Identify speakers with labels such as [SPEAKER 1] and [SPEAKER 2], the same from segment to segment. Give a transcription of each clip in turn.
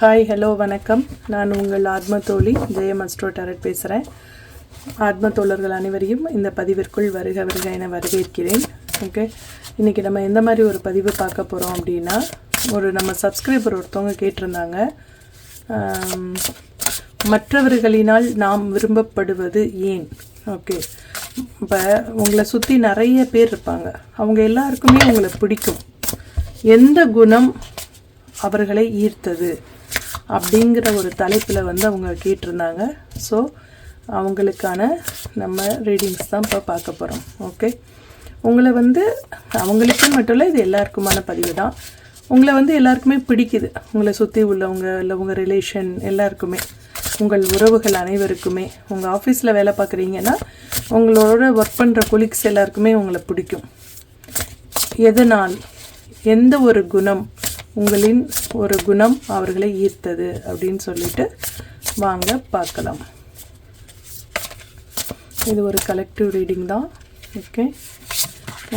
[SPEAKER 1] Hi hello வணக்கம். நான் உங்கள் ஆத்ம தோழி ஜெயம் அஸ்ட்ரோ டேரட் பேசுகிறேன் ஆத்ம தோழர்கள் அனைவரையும் இந்த பதிவிற்குள் வருக வருக என வரவேற்கிறேன். ஓகே இன்றைக்கி நம்ம எந்த மாதிரி ஒரு பதிவு பார்க்க போகிறோம் அப்படின்னா ஒரு நம்ம சப்ஸ்கிரைபர் ஒருத்தவங்க கேட்டிருந்தாங்க. மற்றவர்களினால் நாம் விரும்பப்படுவது ஏன்? ஓகே இப்போ உங்களை சுற்றி நிறைய பேர் இருப்பாங்க. அவங்க எல்லாருக்குமே உங்களை பிடிக்கும். எந்த குணம் அவர்களை ஈர்த்தது? அப்படிங்கிற ஒரு தலைப்பில் வந்து அவங்க கேட்டிருந்தாங்க. ஸோ அவங்களுக்கான நம்ம ரீடிங்ஸ் தான் இப்போ பார்க்க போகிறோம் ஓகே உங்களை வந்து அவங்களுக்கு மட்டும் இல்லை இது எல்லாருக்குமான பதிவு தான். உங்களை வந்து எல்லாருக்குமே பிடிக்குது. உங்களை சுற்றி உள்ளவங்க இல்லை உங்கள் ரிலேஷன் எல்லாருக்குமே. உங்கள் உறவுகள் அனைவருக்குமே. உங்கள் ஆஃபீஸில் வேலை பார்க்குறீங்கன்னா உங்களோட ஒர்க் பண்ணுற கொலீக்ஸ் எல்லாருக்குமே உங்களை பிடிக்கும். எதனால்? எந்த ஒரு குணம்? உங்களின் ஒரு குணம் அவர்களை ஈர்த்தது அப்படின்னு சொல்லிட்டு வாங்க பார்க்கலாம். இது ஒரு கலெக்டிவ் ரீடிங் தான். ஓகே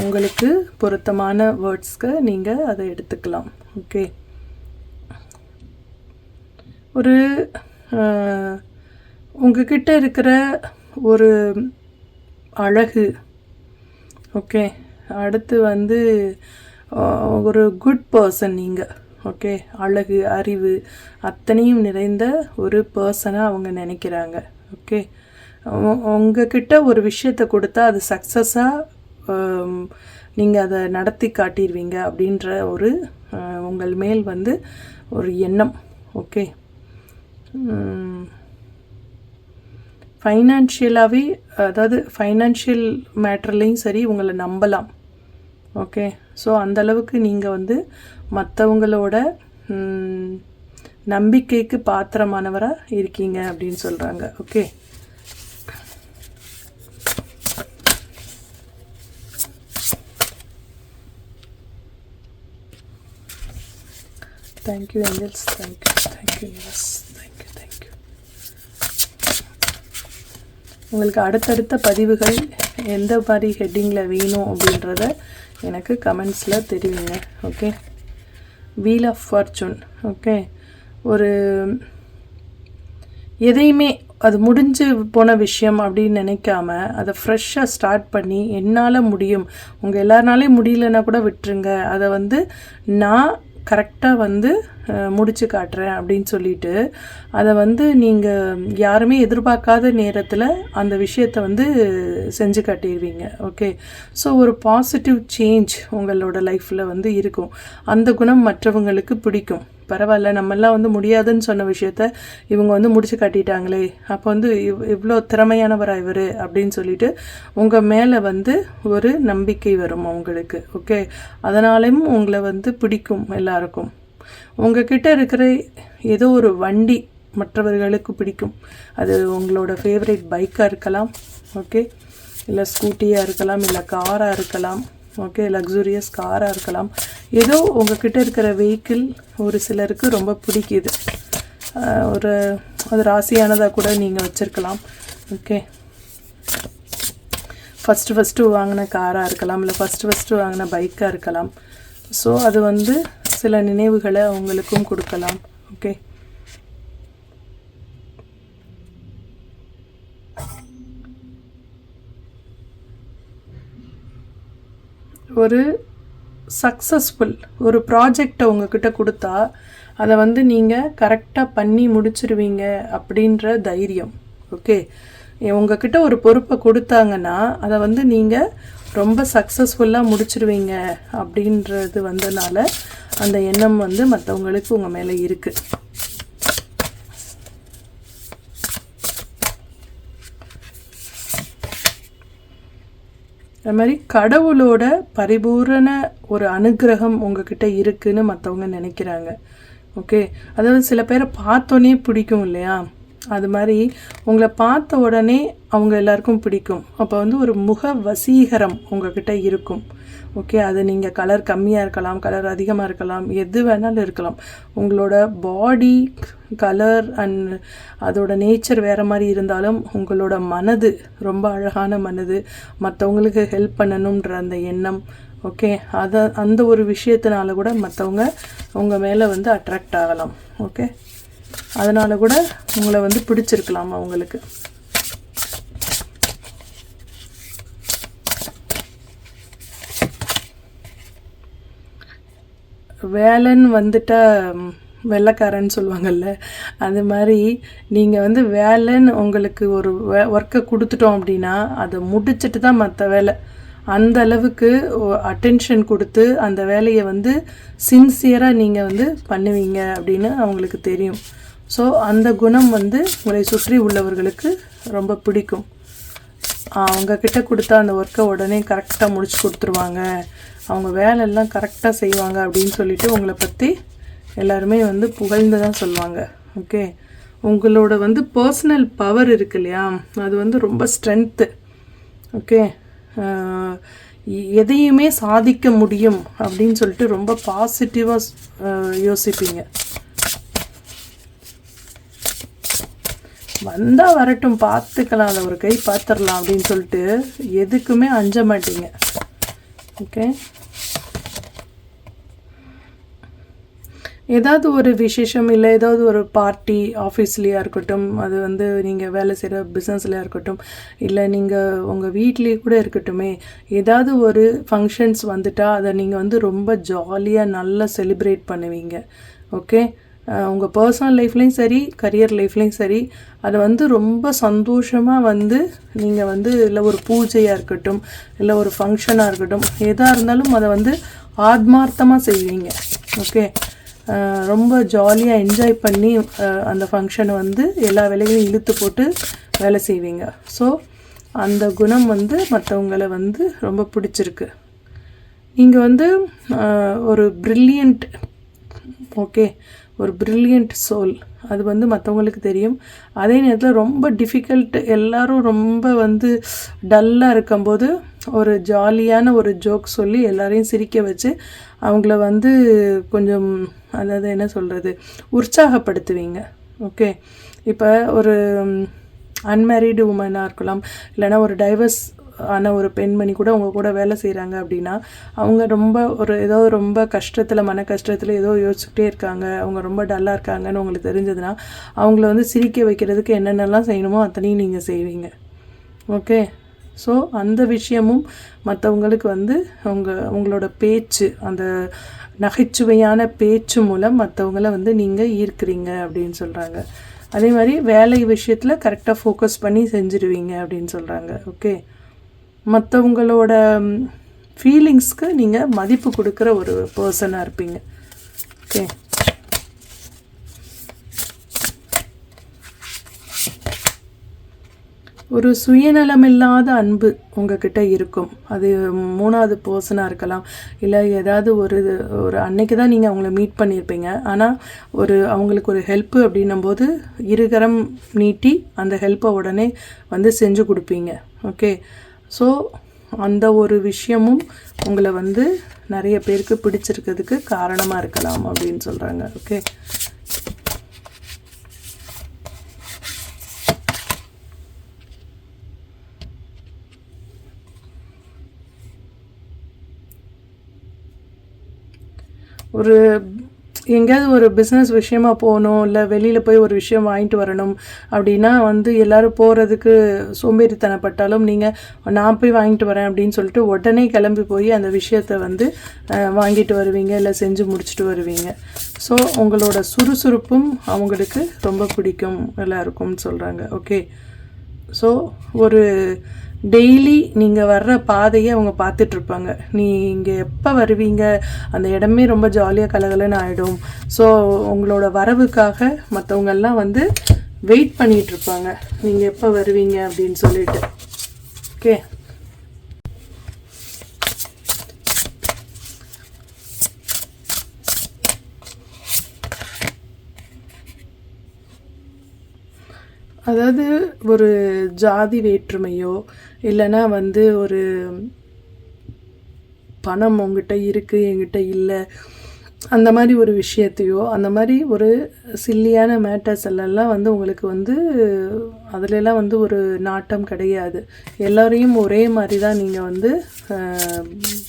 [SPEAKER 1] உங்களுக்கு பொருத்தமான வேர்ட்ஸ்க்கு நீங்கள் அதை எடுத்துக்கலாம். ஓகே ஒரு உங்ககிட்ட இருக்கிற ஒரு அழகு. ஓகே அடுத்து வந்து ஒரு குட் பர்சன் நீங்கள் ஓகே அழகு அறிவு அத்தனையும் நிறைந்த ஒரு பர்சனாக அவங்க நினைக்கிறாங்க. ஓகே உங்ககிட்ட ஒரு விஷயத்தை கொடுத்தா அது சக்ஸஸாக நீங்கள் அதை நடத்தி காட்டிடுவீங்க அப்படின்ற ஒரு உங்கள் மேல் வந்து ஒரு எண்ணம். ஓகே ஃபைனான்ஷியலாகவே அதாவது ஃபைனான்ஷியல் மேட்டர்லேயும் சரி உங்களை நம்பலாம். ஓகே ஸோ அந்தளவுக்கு நீங்கள் வந்து மற்றவங்களோட நம்பிக்கைக்கு பாத்திரமானவராக இருக்கீங்க அப்படின்னு சொல்கிறாங்க okay thank you angels thank you thank you universe thank you thank you உங்களுக்கு அடுத்தடுத்த பதிவுகள் எந்த மாதிரி ஹெட்டிங்கில் வேணும் அப்படின்றத எனக்கு கமெண்ட்ஸில் தெரிவிங்க okay wheel of fortune okay ஒரு எதையுமே அது முடிஞ்சு போன விஷயம் அப்படின்னு நினைக்காம அதை ஃப்ரெஷ்ஷாக ஸ்டார்ட் பண்ணி என்னால் முடியும். உங்கள் எல்லாருனாலையும் முடியலன்னா கூட விட்டுருங்க. அதை வந்து நான் கரெக்டாக வந்து முடிச்சு காட்டுறேன் அப்படின்னு சொல்லிட்டு அதை வந்து நீங்கள் யாருமே எதிர்பார்க்காத நேரத்தில் அந்த விஷயத்தை வந்து செஞ்சு காட்டிடுவீங்க ஓகே? ஸோ ஒரு பாசிட்டிவ் சேஞ்ச் உங்களோட லைஃப்பில் வந்து இருக்கும். அந்த குணம் மற்றவங்களுக்கு பிடிக்கும். பரவாயில்ல நம்மெல்லாம் வந்து முடியாதுன்னு சொன்ன விஷயத்த இவங்க வந்து முடிச்சு காட்டிட்டாங்களே. அப்போ வந்து இவ் இவ்வளோ திறமையானவரா இவர் அப்படின்னு சொல்லிட்டு உங்கள் மேலே வந்து ஒரு நம்பிக்கை வரும் அவங்களுக்கு ஓகே? அதனாலையும் உங்களை வந்து பிடிக்கும் எல்லாருக்கும். உங்ககிட்ட இருக்கிற ஏதோ ஒரு வண்டி மற்றவர்களுக்கு பிடிக்கும். அது உங்களோட ஃபேவரேட் பைக்காக இருக்கலாம் ஓகே? இல்லை ஸ்கூட்டியாக இருக்கலாம் இல்லை காராக இருக்கலாம். ஓகே லக்ஸூரியஸ் காராக இருக்கலாம். ஏதோ உங்ககிட்ட இருக்கிற வெஹிக்கிள் ஒரு சிலருக்கு ரொம்ப பிடிக்குது. ஒரு அது ராசியானதாக கூட நீங்கள் வச்சுருக்கலாம். ஓகே. ஃபஸ்ட்டு ஃபஸ்ட்டு வாங்கின காராக இருக்கலாம் இல்லை ஃபஸ்ட்டு ஃபஸ்ட்டு வாங்கின பைக்காக இருக்கலாம். ஸோ அது வந்து சில நினைவுகளை அவங்களுக்கும் கொடுக்கலாம். ஓகே ஒரு சக்ஸஸ்ஃபுல் ஒரு ப்ராஜெக்டை உங்ககிட்ட கொடுத்தா அதை வந்து நீங்கள் கரெக்டாக பண்ணி முடிச்சிருவீங்க அப்படின்ற தைரியம். ஓகே உங்ககிட்ட ஒரு பொறுப்பை கொடுத்தாங்கன்னா அதை வந்து நீங்கள் ரொம்ப சக்ஸஸ்ஃபுல்லாக முடிச்சிருவீங்க அப்படின்றது வந்தனால அந்த எண்ணம் வந்து மற்றவங்களுக்கு உங்கள் மேலே இருக்குது அது மாதிரி கடவுளோட பரிபூரண ஒரு அனுக்கிரகம் உங்ககிட்ட இருக்குன்னு மற்றவங்க நினைக்கிறாங்க. ஓகே அதாவது சில பேரை பார்த்தோன்னே பிடிக்கும் இல்லையா? அது மாதிரி உங்களை பார்த்த உடனே அவங்க எல்லாருக்கும் பிடிக்கும். அப்போ வந்து ஒரு முக வசீகரம் உங்ககிட்ட இருக்கும். ஓகே அது நீங்கள் கலர் கம்மியாக இருக்கலாம் கலர் அதிகமாக இருக்கலாம் எது வேணாலும் இருக்கலாம். உங்களோட பாடி கலர் அண்ட் அதோட நேச்சர் வேறு மாதிரி இருந்தாலும் உங்களோட மனது ரொம்ப அழகான மனது மற்றவங்களுக்கு ஹெல்ப் பண்ணணுன்ற அந்த எண்ணம் ஓகே அதை அந்த ஒரு விஷயத்தினால கூட மற்றவங்க உங்கள் மேலே வந்து அட்ராக்ட் ஆகலாம் ஓகே? அதனால் கூட உங்களை வந்து பிடிச்சிருக்கலாம் அவங்களுக்கு. வேலைன்னு வந்துட்டா வெள்ளக்காரன்னு சொல்லுவாங்கல்ல அது மாதிரி நீங்கள் வந்து வேலைன்னு உங்களுக்கு ஒரு ஒர்க்கை கொடுத்துட்டோம் அப்படின்னா அதை முடிச்சுட்டு தான் மற்ற வேலை. அந்த அளவுக்கு அட்டென்ஷன் கொடுத்து அந்த வேலையை வந்து சின்சியராக நீங்கள் வந்து பண்ணுவீங்க அப்படின்னு அவங்களுக்கு தெரியும். ஸோ அந்த குணம் வந்து உங்களை சுற்றி உள்ளவர்களுக்கு ரொம்ப பிடிக்கும். அவங்க கிட்ட கொடுத்தா அந்த ஒர்க்கை உடனே கரெக்டாக முடிச்சு கொடுத்துருவாங்க. அவங்க வேலையெல்லாம் கரெக்டாக செய்வாங்க அப்படின்னு சொல்லிட்டு உங்களை பற்றி எல்லாருமே வந்து புகழ்ந்து தான் சொல்லுவாங்க ஓகே உங்களோட வந்து பர்சனல் பவர் இருக்கு இல்லையா? அது வந்து ரொம்ப ஸ்ட்ரென்த்து ஓகே எதையுமே சாதிக்க முடியும் அப்படின்னு சொல்லிட்டு ரொம்ப பாசிட்டிவாக யோசிப்பீங்க. வந்தால் வரட்டும் பார்த்துக்கலாம் அதை ஒரு கை பார்த்துடலாம் அப்படின்னு சொல்லிட்டு எதுக்குமே அஞ்ச மாட்டீங்க. ஓகே ஏதாவது ஒரு விசேஷம் இல்லை ஏதாவது ஒரு பார்ட்டி ஆஃபீஸ்லேயா இருக்கட்டும் அது வந்து நீங்கள் வேலை செய்கிற பிஸ்னஸ்லையா இருக்கட்டும் இல்லை நீங்கள் உங்கள் வீட்லேயே கூட இருக்கட்டுமே ஏதாவது ஒரு ஃபங்க்ஷன்ஸ் வந்துட்டால் அதை நீங்கள் வந்து ரொம்ப ஜாலியாக நல்லா செலிப்ரேட் பண்ணுவீங்க. ஓகே உங்கள் பர்சனல் லைஃப்லேயும் சரி கரியர் லைஃப்லேயும் சரி அதை வந்து ரொம்ப சந்தோஷமாக வந்து நீங்கள் வந்து இல்லை ஒரு பூஜையாக இருக்கட்டும் இல்லை ஒரு ஃபங்க்ஷனாக இருக்கட்டும் எதாக இருந்தாலும் அதை வந்து ஆத்மார்த்தமாக செய்வீங்க. ஓகே ரொம்ப ஜாலியாக என்ஜாய் பண்ணி அந்த ஃபங்க்ஷனை வந்து எல்லா வேலைகளையும் இழுத்து போட்டு வேலை செய்வீங்க. ஸோ அந்த குணம் வந்து மற்றவங்களை வந்து ரொம்ப பிடிச்சிருக்கு. நீங்கள் வந்து ஒரு ப்ரில்லியண்ட் ஓகே ஒரு ப்ரில்லியண்ட் சோல் அது வந்து மற்றவங்களுக்கு தெரியும். அதே நேரத்தில் ரொம்ப டிஃபிகல்ட் எல்லாரும் ரொம்ப வந்து டல்லாக இருக்கும்போது ஒரு ஜாலியான ஒரு ஜோக் சொல்லி எல்லாரையும் சிரிக்க வச்சு அவங்கள வந்து கொஞ்சம் அதாவது என்ன சொல்கிறது உற்சாகப்படுத்துவீங்க. ஓகே இப்போ ஒரு அன்மேரீடு உமனாக இருக்கலாம் இல்லைன்னா ஒரு டைவர்ஸ் ஆன ஒரு பெண்மணி கூட உங்கள் கூட வேலை செய்கிறாங்க அப்படின்னா அவங்க ரொம்ப ஒரு ஏதோ ரொம்ப கஷ்டத்தில் மன கஷ்டத்தில் ஏதோ யோசிச்சுக்கிட்டே இருக்காங்க. அவங்க ரொம்ப டல்லாக இருக்காங்கன்னு உங்களுக்கு தெரிஞ்சதுன்னா அவங்கள வந்து சிரிக்க வைக்கிறதுக்கு என்னென்னலாம் செய்யணுமோ அத்தனையும் நீங்கள் செய்வீங்க. ஓகே? ஸோ அந்த விஷயமும் மற்றவங்களுக்கு வந்து அவங்க உங்களோட பேச்சு அந்த நகைச்சுவையான பேச்சு மூலம் மற்றவங்கள வந்து நீங்கள் ஈர்க்கிறீங்க அப்படின்னு சொல்கிறாங்க அதே மாதிரி வேலை விஷயத்தில் கரெக்டாக ஃபோக்கஸ் பண்ணி செஞ்சுருவீங்க அப்படின்னு சொல்கிறாங்க ஓகே மற்றவங்களோட ஃபீலிங்ஸ்க்கு நீங்கள் மதிப்பு கொடுக்குற ஒரு பர்சனாக இருப்பீங்க. ஓகே ஒரு சுயநலமில்லாத அன்பு உங்ககிட்ட இருக்கும். அது மூணாவது பர்சனாக இருக்கலாம். இல்லை ஏதாவது ஒரு ஒரு அன்னைக்கு தான் நீங்கள் அவங்கள மீட் பண்ணியிருப்பீங்க ஆனால் ஒரு அவங்களுக்கு ஒரு ஹெல்ப்பு அப்படின்னும் போது இருகரம் நீட்டி அந்த ஹெல்ப்பை உடனே வந்து செஞ்சு கொடுப்பீங்க. ஓகே ஸோ அந்த ஒரு விஷயமும் உங்களை வந்து நிறைய பேருக்கு பிடிச்சிருக்கிறதுக்கு காரணமாக இருக்கலாம் அப்படின்னு சொல்கிறாங்க ஓகே ஒரு எங்கேயாவது ஒரு பிஸ்னஸ் விஷயமா போகணும் இல்லை வெளியில் போய் ஒரு விஷயம் வாங்கிட்டு வரணும் அப்படின்னா வந்து எல்லோரும் போகிறதுக்கு சோம்பேறித்தனப்பட்டாலும் நீங்கள் நான் போய் வாங்கிட்டு வரேன் அப்படின்னு சொல்லிட்டு உடனே கிளம்பி போய் அந்த விஷயத்தை வந்து வாங்கிட்டு வருவீங்க இல்லை செஞ்சு முடிச்சுட்டு வருவீங்க. ஸோ உங்களோட சுறுசுறுப்பும் அவங்களுக்கு ரொம்ப பிடிக்கும் எல்லாருக்கும்னு சொல்கிறாங்க ஓகே ஸோ ஒரு டெய்லி நீங்கள் வர்ற பாதையை அவங்க பார்த்துட்ருப்பாங்க. நீ இங்கே எப்போ வருவீங்க? அந்த இடமே ரொம்ப ஜாலியாக கலகலன்னு ஆகிடும் ஸோ உங்களோட வரவுக்காக மற்றவங்கெல்லாம் வந்து வெயிட் பண்ணிகிட்ருப்பாங்க நீங்கள் எப்போ வருவீங்க அப்படின்னு சொல்லிட்டு. ஓகே அதாவது ஒரு ஜாதி வேற்றுமையோ இல்லைன்னா வந்து ஒரு பணம் உங்ககிட்ட இருக்குது என்கிட்ட இல்லை. அந்த மாதிரி ஒரு விஷயத்தையோ அந்த மாதிரி ஒரு சில்லியான மேட்டர்ஸ் எல்லாம் வந்து உங்களுக்கு வந்து அதுலலாம் வந்து ஒரு நாட்டம் கிடையாது. எல்லோரையும் ஒரே மாதிரி தான் நீங்கள் வந்து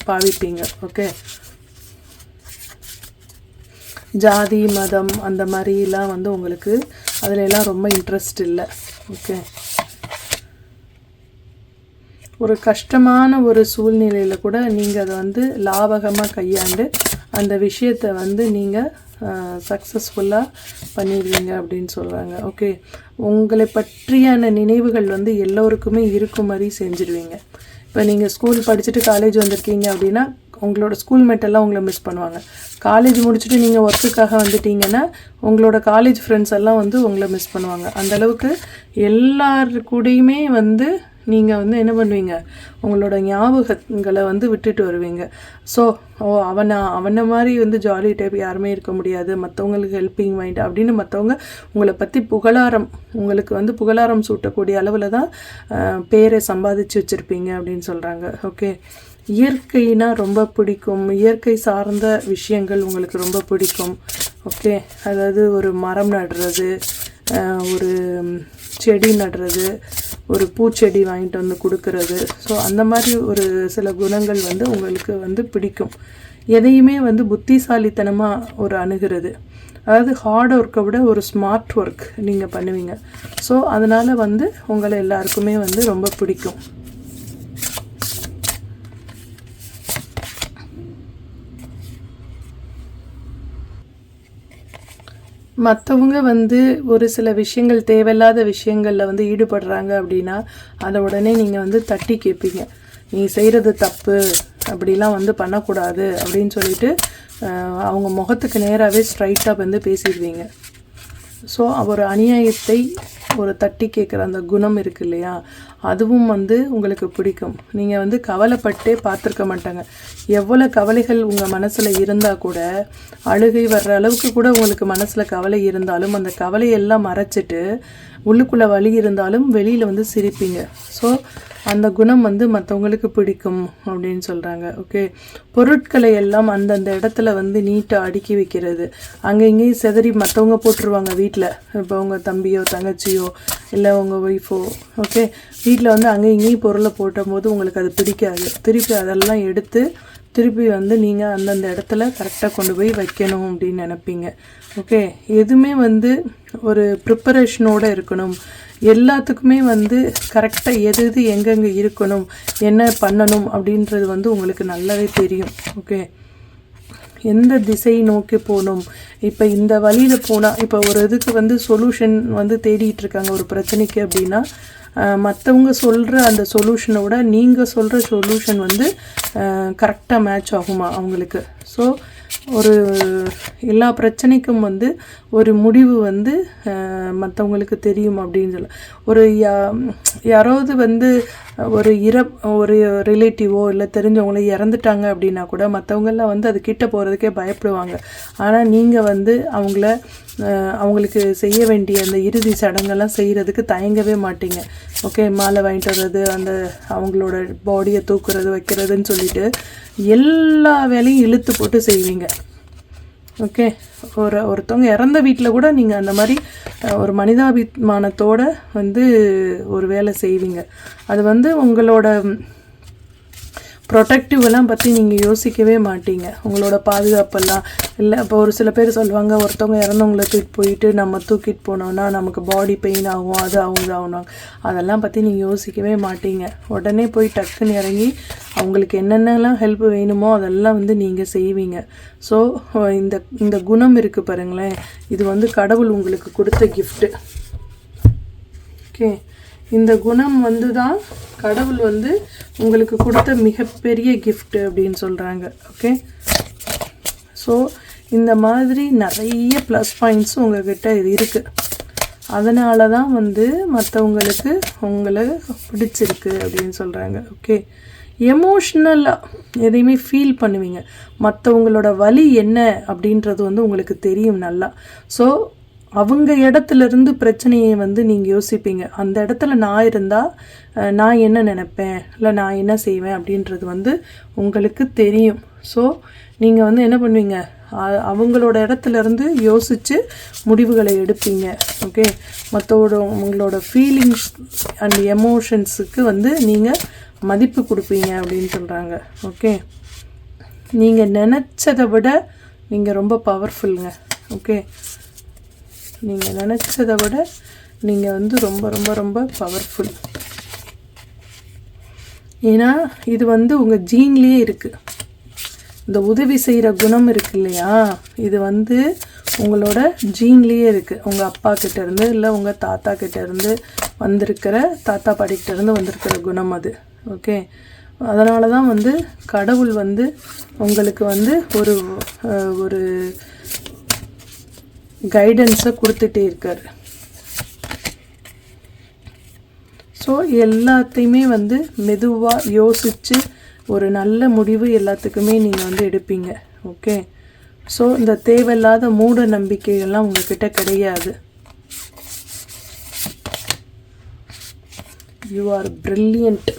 [SPEAKER 1] பாவிப்பீங்க. ஓகே ஜாதி மதம் அந்த மாதிரிலாம் வந்து உங்களுக்கு அதுலலாம் ரொம்ப இன்ட்ரெஸ்ட் இல்லை. ஓகே ஒரு கஷ்டமான ஒரு சூழ்நிலையில் கூட நீங்கள் அதை வந்து லாபகமாக கையாண்டு அந்த விஷயத்தை வந்து நீங்கள் சக்ஸஸ்ஃபுல்லாக பண்ணிடுவீங்க அப்படின்னு சொல்கிறாங்க ஓகே உங்களை பற்றியான நினைவுகள் வந்து எல்லோருக்குமே இருக்கும் மாதிரி செஞ்சுருவீங்க. இப்போ நீங்கள் ஸ்கூல் படிச்சுட்டு காலேஜ் வந்திருக்கீங்க அப்படின்னா உங்களோட ஸ்கூல் எல்லாம் உங்களை மிஸ் பண்ணுவாங்க. காலேஜ் முடிச்சுட்டு நீங்கள் ஒர்க்குக்காக வந்துட்டீங்கன்னா உங்களோட காலேஜ் ஃப்ரெண்ட்ஸ் எல்லாம் வந்து உங்களை மிஸ் பண்ணுவாங்க. அந்தளவுக்கு எல்லார் கூடயுமே வந்து நீங்கள் வந்து என்ன பண்ணுவீங்க? உங்களோட ஞாபகங்களை வந்து விட்டுட்டு வருவீங்க. ஸோ ஓ அவனை அவனை மாதிரி வந்து ஜாலி டைப் யாருமே இருக்க முடியாது. மற்றவங்களுக்கு ஹெல்ப்பிங் மைண்ட் அப்படின்னு மற்றவங்க உங்களை பற்றி புகழாரம் உங்களுக்கு வந்து புகழாரம் சூட்டக்கூடிய அளவில் தான் பேரை சம்பாதிச்சு வச்சுருப்பீங்க அப்படின்னு சொல்கிறாங்க ஓகே இயற்கைனா ரொம்ப பிடிக்கும். இயற்கை சார்ந்த விஷயங்கள் உங்களுக்கு ரொம்ப பிடிக்கும். ஓகே அதாவது ஒரு மரம் நடுறது ஒரு செடி நடுறது ஒரு பூச்செடி வாங்கிட்டு வந்து கொடுக்கறது. ஸோ அந்த மாதிரி ஒரு சில குணங்கள் வந்து உங்களுக்கு வந்து பிடிக்கும். எதையுமே வந்து புத்திசாலித்தனமாக ஒரு அணுகிறது. அதாவது ஹார்ட் ஒர்க்கை விட ஒரு ஸ்மார்ட் ஒர்க் நீங்கள் பண்ணுவீங்க. ஸோ அதனால் வந்து உங்களை எல்லாருக்குமே வந்து ரொம்ப பிடிக்கும். மற்றவங்க வந்து ஒரு சில விஷயங்கள் தேவையில்லாத விஷயங்களில் வந்து ஈடுபடுறாங்க அப்படின்னா அதை உடனே நீங்கள் வந்து தட்டி கேட்பீங்க நீ செய்கிறது தப்பு அப்படிலாம் வந்து பண்ணக்கூடாது அப்படின்னு சொல்லிட்டு அவங்க முகத்துக்கு நேராகவே ஸ்ட்ரைட்டாக வந்து பேசிடுவீங்க. ஸோ ஒரு அநியாயத்தை ஒரு தட்டி கேட்குற அந்த குணம் இருக்கு இல்லையா? அதுவும் வந்து உங்களுக்கு பிடிக்கும். நீங்கள் வந்து கவலைப்பட்டே பார்த்துருக்க மாட்டாங்க. எவ்வளோ கவலைகள் உங்கள் மனசில் இருந்தால் கூட அழுகை வர்ற அளவுக்கு கூட உங்களுக்கு மனசில் கவலை இருந்தாலும் அந்த கவலையெல்லாம் மறைச்சிட்டு உள்ளுக்குள்ளே வலி இருந்தாலும் வெளியில் வந்து சிரிப்பீங்க. ஸோ அந்த குணம் வந்து மற்றவங்களுக்கு பிடிக்கும் அப்படின்னு சொல்கிறாங்க ஓகே பொருட்களை எல்லாம் அந்தந்த இடத்துல வந்து நீட்டாக அடுக்கி வைக்கிறது. அங்கே இங்கேயும் செதறி மற்றவங்க போட்டுருவாங்க வீட்டில் இப்போ உங்கள் தம்பியோ தங்கச்சியோ இல்லை உங்கள் ஒய்ஃபோ ஓகே வீட்டில் வந்து அங்கே இங்கேயும் பொருளை போட்டும்போது உங்களுக்கு அது பிடிக்காது. திருப்பி அதெல்லாம் எடுத்து திருப்பி வந்து நீங்கள் அந்தந்த இடத்துல கரெக்டாக கொண்டு போய் வைக்கணும் அப்படின்னு நினைப்பீங்க. ஓகே எதுவுமே வந்து ஒரு ப்ரிப்பரேஷனோடு இருக்கணும். எல்லாத்துக்குமே வந்து கரெக்டாக எது எது எங்கெங்கே இருக்கணும் என்ன பண்ணணும் அப்படின்றது வந்து உங்களுக்கு நல்லாவே தெரியும். ஓகே எந்த திசையை நோக்கி போகணும்? இப்போ இந்த வழியில் போனால் இப்போ ஒரு இதுக்கு வந்து சொல்யூஷன் வந்து தேடிட்டு இருக்காங்க ஒரு பிரச்சனைக்கு அப்படின்னா மற்றவங்க சொல்கிற அந்த சொல்யூஷனோட நீங்கள் சொல்கிற சொல்யூஷன் வந்து கரெக்டாக மேட்ச் ஆகுமா அவங்களுக்கு? ஸோ ஒரு எல்லா பிரச்சனைக்கும் வந்து ஒரு முடிவு வந்து மற்றவங்களுக்கு தெரியும் அப்படின்னு சொல்ல. ஒரு யா- யாராவது வந்து ஒரு இற ஒரு ரிலேட்டிவோ இல்லை தெரிஞ்சவங்களோ இறந்துட்டாங்க அப்படின்னா கூட மற்றவங்கெல்லாம் வந்து அது கிட்ட போகிறதுக்கே பயப்படுவாங்க. ஆனால் நீங்கள் வந்து அவங்கள அவங்களுக்கு செய்ய வேண்டிய அந்த இறுதி சடங்கெல்லாம் செய்கிறதுக்கு தயங்கவே மாட்டீங்க. ஓகே மாலை வாங்கிட்டு வர்றது அந்த அவங்களோட பாடியை தூக்குறது வைக்கிறதுன்னு சொல்லிட்டு எல்லா வேலையும் இழுத்து போட்டு செய்வீங்க. ஓகே ஒரு ஒருத்தவங்க இறந்த வீட்டில் கூட நீங்கள் அந்த மாதிரி ஒரு மனிதாபிமானத்தோடு வந்து ஒரு வேலை செய்வீங்க. அது வந்து உங்களோட ப்ரொடெக்டிவ் பற்றி நீங்கள் யோசிக்கவே மாட்டீங்க. உங்களோட பாதுகாப்பெல்லாம் இல்லை. இப்போ ஒரு சில பேர் சொல்லுவாங்க ஒருத்தவங்க இறந்தவங்கள தூக்கிட்டு போயிட்டு நம்ம தூக்கிட்டு போனோம்னா நமக்கு பாடி பெயின் ஆகும் அது ஆகும் இது ஆகணும் அதெல்லாம் பற்றி நீங்கள் யோசிக்கவே மாட்டீங்க. உடனே போய் டக்குன்னு இறங்கி அவங்களுக்கு என்னென்னலாம் ஹெல்ப் வேணுமோ அதெல்லாம் வந்து நீங்கள் செய்வீங்க. ஸோ இந்த இந்த குணம் இருக்குது பாருங்களேன். இது வந்து கடவுள் உங்களுக்கு கொடுத்த கிஃப்ட்டு ஓகே இந்த குணம் வந்து தான் கடவுள் வந்து உங்களுக்கு கொடுத்த மிகப்பெரிய கிஃப்ட் அப்படின்னு சொல்கிறாங்க ஓகே ஸோ இந்த மாதிரி நிறைய ப்ளஸ் பாயிண்ட்ஸ் உங்கள்கிட்ட இது இருக்குது அதனால தான் வந்து மற்றவங்களுக்கு உங்களை பிடிச்சிருக்கு அப்படின்னு சொல்கிறாங்க ஓகே எமோஷ்னலாக எதையுமே ஃபீல் பண்ணுவீங்க. மற்றவங்களோட வலி என்ன அப்படின்றது வந்து உங்களுக்கு தெரியும் நல்லா. ஸோ அவங்க இடத்துல இருந்து பிரச்சனையை வந்து நீங்கள் யோசிப்பீங்க. அந்த இடத்துல நான் இருந்தால் நான் என்ன நினைப்பேன்? இல்லை நான் என்ன செய்வேன் அப்படின்றது வந்து உங்களுக்கு தெரியும். ஸோ நீங்கள் வந்து என்ன பண்ணுவீங்க? அவங்களோட இடத்துல இருந்து யோசித்து முடிவுகளை எடுப்பீங்க. ஓகே மற்றோட உங்களோட ஃபீலிங்ஸ் அண்ட் எமோஷன்ஸுக்கு வந்து நீங்கள் மதிப்பு கொடுப்பீங்க அப்படின்னு சொல்கிறாங்க ஓகே நீங்கள் நினச்சதை விட நீங்கள் ரொம்ப பவர்ஃபுல்லுங்க ஓகே நீங்கள் நினச்சதை விட நீங்கள் வந்து ரொம்ப ரொம்ப ரொம்ப பவர்ஃபுல் ஏன்னா இது வந்து உங்கள் ஜீன்லேயே இருக்குது இந்த உதவி செய்கிற குணம் இருக்கு இல்லையா? இது வந்து உங்களோட ஜீன்லேயே இருக்குது உங்கள் அப்பா கிட்டேருந்து இல்லை உங்கள் தாத்தா கிட்டேருந்து வந்திருக்கிற தாத்தா பாடிக்கிட்டேருந்து வந்திருக்கிற குணம் அது. ஓகே அதனால தான் வந்து கடவுள் வந்து உங்களுக்கு வந்து ஒரு ஒரு கைடன்ஸை கொடுத்துட்டே இருக்கார். ஸோ எல்லாத்தையுமே வந்து மெதுவாக யோசித்து ஒரு நல்ல முடிவு எல்லாத்துக்குமே நீங்கள் வந்து எடுப்பீங்க. ஓகே ஸோ இந்த தேவையில்லாத மூட நம்பிக்கைகள்லாம் உங்ககிட்ட கிடையாது. யூ ஆர் ப்ரில்லியண்ட்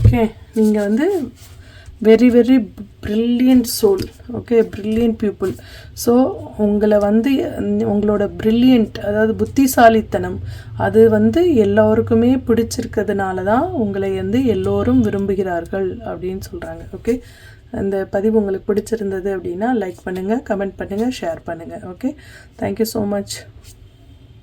[SPEAKER 1] ஓகே நீங்கள் வந்து very very brilliant soul okay brilliant people so உங்களை வந்து உங்களோட ப்ரில்லியண்ட் அதாவது புத்திசாலித்தனம் அது வந்து எல்லோருக்குமே பிடிச்சிருக்கிறதுனால தான் உங்களை வந்து எல்லோரும் விரும்புகிறார்கள் அப்படின்னு சொல்கிறாங்க ஓகே அந்த பதிவு உங்களுக்கு பிடிச்சிருந்தது அப்படின்னா லைக் பண்ணுங்கள் கமெண்ட் பண்ணுங்கள் ஷேர் பண்ணுங்கள் ஓகே தேங்க்யூ ஸோ மச்